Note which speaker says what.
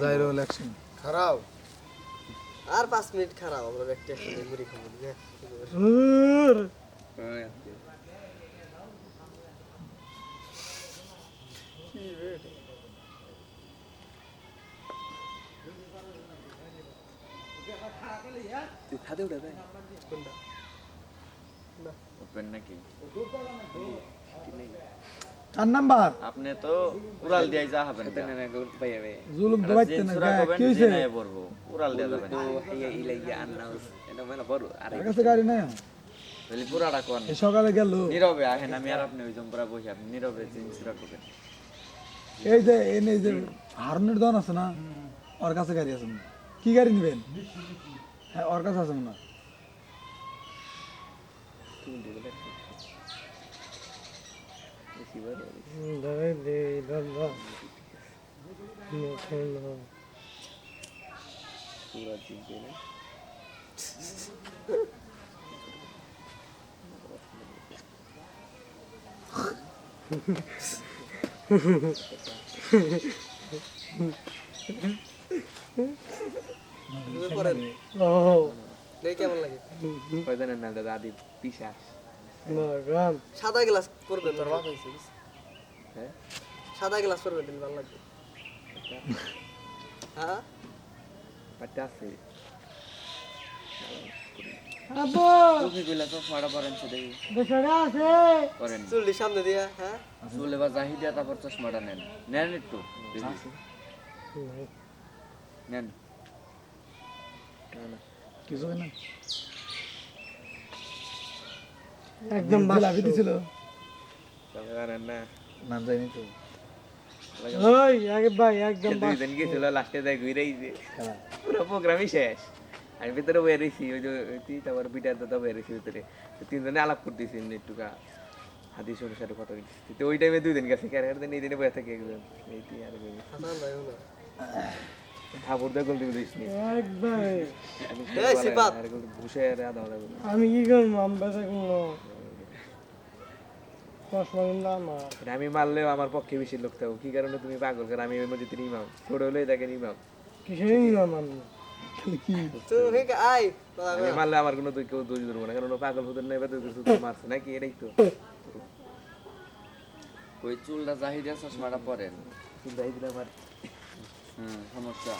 Speaker 1: Jairul action
Speaker 2: খারাপ
Speaker 3: আর পাঁচ minute খারাপ আমরা একটা একসাথে মুড়ি খাব না
Speaker 4: তুই খাদে উঠে দেয়
Speaker 3: কোনটা?
Speaker 4: ওপেন নাকি?
Speaker 1: চার নাম্বার।
Speaker 4: আপনি তো উড়াল দিয়ে যা হবেন
Speaker 1: জুলুম তো বাইতে না কি হইছে?
Speaker 4: উড়াল দিয়ে যাবেন।
Speaker 1: তার কাছে গাড়ি নাই
Speaker 4: তাহলে পুরাটা কোন?
Speaker 1: এই সকালে গেল।
Speaker 4: নীরবে আহেন আমি আর আপনি ওই জম্পরা বসে আপনি নীরবে জিনিস রাখবেন
Speaker 1: এই যে এনে যে হারনের দন আছে না? ওর কাছে গাড়ি আছে কি গাড়ি নেবেন? হ্যাঁ ওর কাছে আছে মনে হয়।
Speaker 4: না
Speaker 3: কেমন লাগে?
Speaker 4: কয়জনের নাম দাদা আদি পিসাস
Speaker 3: সাদা গ্লাস করবেন তোর বাপ হয়েছে
Speaker 4: হ্যাঁ?
Speaker 3: সাদা গ্লাস করবেন দিলে ভালো লাগবে। হ্যাঁ?
Speaker 4: পাটে আছে।
Speaker 5: আব্বু!
Speaker 4: তুমি কইলা তো ফাড়া পরেন
Speaker 5: বেচারা আছে।
Speaker 4: করেন
Speaker 3: সামনে দিয়া হ্যাঁ?
Speaker 4: চুলে বা জাহিদিয়া তারপর চশমাটা নেন। নেন একটু। নেন।
Speaker 1: কিছু না।
Speaker 5: একদম
Speaker 1: লাভি দিছিল।
Speaker 4: করেন না
Speaker 1: না যাইনি তো।
Speaker 5: ওই আগে ভাই একদম
Speaker 4: দুই দিন গেছিল লাস্টে যাই ঘুরে আইছে। পুরো প্রোগ্রামই শেষ। আমি ভিতরে বয়ে রয়েছি ওই যে তুই তারপর বিটার দাদা বয়ে রয়েছি ভিতরে। তিনজনে আলাপ করতেছি একটুকা। হাদিস অনুসারে কথা তো ওই টাইমে দুই দিন গেছে ক্যারিয়ার দিন এই দিনে বয়ে থাকে একজন। এই তুই আর বলি
Speaker 3: হাসান
Speaker 4: ঠাকুর দিয়ে গল্প দিস আমি
Speaker 5: কি করব? আমি বেচা চশমা কিনলো আমার
Speaker 4: এটা আমি মারলেও আমার পক্ষে বেশি লোক থাকো কি কারণে তুমি পাগল? কারণ আমি ওই মসজিদের ইমাম ছোট হলেই দেখেন ইমাম
Speaker 5: কিসের আমি?
Speaker 3: তুই
Speaker 4: আমি মারলে আমার কোনো তো কেউ দোষ ধরবো না। কারণ পাগল ফুদের নেবে তো কিছু মারছে নাকি? এটাই তো। ওই চুলটা জাহিদিয়া চশমাটা পরেন। এই দিলে হুম সমস্যা।